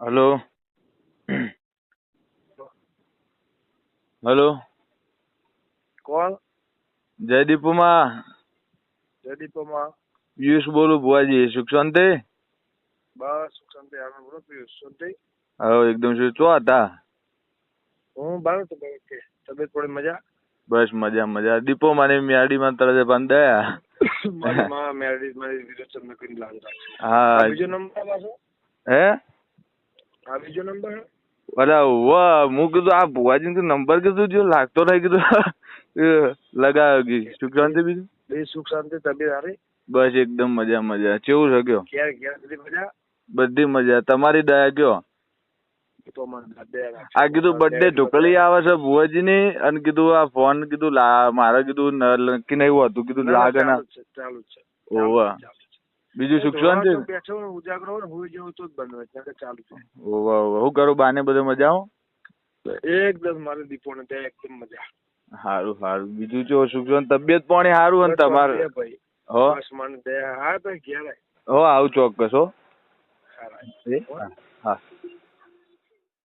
Hello. Hello. કોણ? જયદીપુમાં જયદીપમાં પિયુષ બોલું ભુવાજી. સુખ શાંતિ બસ સુખ શાંતિ આનંદ બોલો પિયુષ. શાંતિ હા એકદમ શું? ચો હતા? હું બાર તો કે તબિયત થોડી મજા? બસ મજા મજા. દીપો મારી મેરડીમાં તરત પણ દયા. મારી માં મેરેજ મારી વિરોચન મેં કરી લાગ હા. બીજો નંબર પાછો? હે? આ બીજો નંબર? અરે વાહ હું કીધું આ ભુવાજી નો નંબર કીધું જો લાગતો નહીં કીધું. લગાવ્યો કી સુખ શાંતિ બીજું? બે સુખ શાંતિ તબિયત સારી? બસ એકદમ મજા મજા. કેવું છે કયો? ક્યારે ક્યારે બધી મજા? બધી મજા. તમારી દયા કયો. આ કીધું બર્થડે ઢોકળી આવે છે ભુવાજી ની અને કીધું આ ફોન કીધું મારે કીધું નક્કી નહીં હોતું કીધું લાગે ના ચાલુ છે ઓવા છે. બીજું સુખ શાંતિ? બેઠો ઉજાગરો હોય ને, તો જ બંધ હોય નકર ચાલુ છે વાહ વાહ. હું કરું? બાને બધું મજા આવો? એકદમ મારે દીપો ને ત્યાં એકદમ મજા સારું સારું બીજું જો સુખ શાંતિ? તબિયત પાણી સારું અને તમારે? ભાઈ. હો? બસ મને દે હા ભાઈ ઘેર હો આવું ચોક્કસ હા. હા.